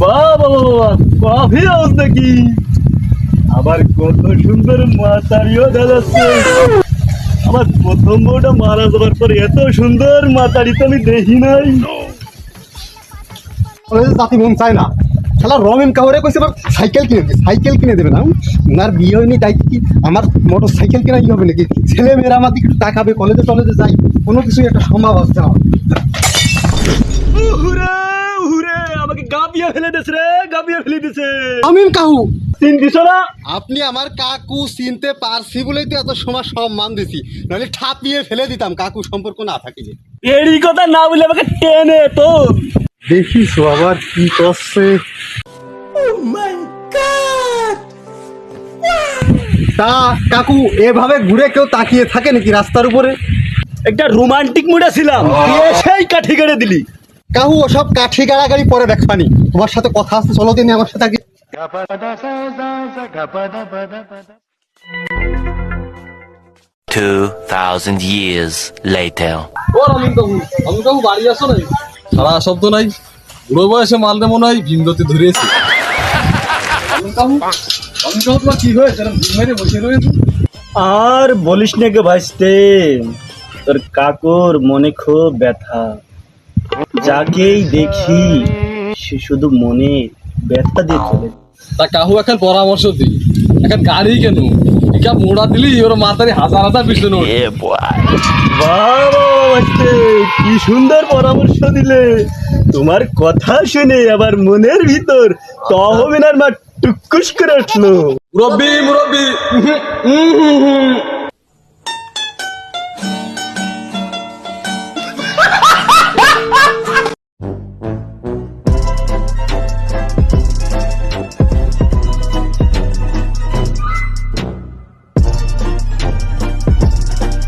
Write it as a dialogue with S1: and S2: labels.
S1: বাবা coffee house নাকি? আবার কত সুন্দর মাতারিও দেখা যাচ্ছে আমার প্রথম বউটা মারা যাবার পর এত সুন্দর মাতারি তো আমি দেখি নাই।
S2: জাতি মন চায় না। শালা রমেন কাহরে কইছে, এবার সাইকেল কিনে দিবে সাইকেল কিনে দেবে না। ওনার বিয়ে হয়নি, তাই কি আমার মোটর সাইকেল কেনা কি হবে নাকি? ছেলে মেয়েরা আমার দিকে তাকাবে কলেজে টলেজে যাই, কোনো কিছু একটা সম্ভব আছে আমার
S1: উহুরে উহুরে আমাকে গাবিয়ে ফেলে দিছে রে গাবিয়ে ফেলে দিছে
S2: আমিন কাহু।
S1: তিন দিছ না?
S2: আপনি আমার কাকু চিনতে পারছি বলেই তো এত সময় সম্মান দিছি। নাহলে ঠাপিয়ে ফেলে দিতাম কাকু সম্পর্ক না থাকিলে।
S1: এরই কথা না বলে আমাকে টেনে তো।
S2: দেখিস আবার কি করছে। তা কাকু এভাবে ঘুরে কেউ তাকিয়ে থাকে নাকি রাস্তার উপরে?
S1: একটা রোমান্টিক মুডে ছিলাম। সেই কাঠি কেড়ে দিলি।
S2: কাহু ওসব কাঠি গাড়াগাড়ি পরে দেখবানি তোমার সাথে কথা আছে চলো দিনে আমার সাথে আগে
S3: Two thousand years later.
S4: ও রমিন কাকু রমিন কাকু বাড়ি আসো নাই। সারা শব্দ নাই। বুড়ো বয়সে মালদে মনে হয় ভীমগতি ধরিয়েছে রমিন কাকু রমিন কাকু তোমার কি হয়েছে? এরম মেরে বসে রয়েছে
S1: আর বলিস না কে ভাইস্তে তোর কাকুর মনে খুব ব্যথা। যাকেই দেখি সে শুধু মনে ব্যথা দিয়ে চলে।
S4: তা কাহু এখন পরামর্শ দিই। এখন গাড়ি কেন? মোড়া দিলি ওর মাথায় হাজার হাজার পিছনে
S1: কি সুন্দর পরামর্শ দিলে। তোমার কথা শুনে আবার মনের ভিতর তহমিনার মা টুকুস করে উঠল।
S4: মুরব্বি মুরব্বি।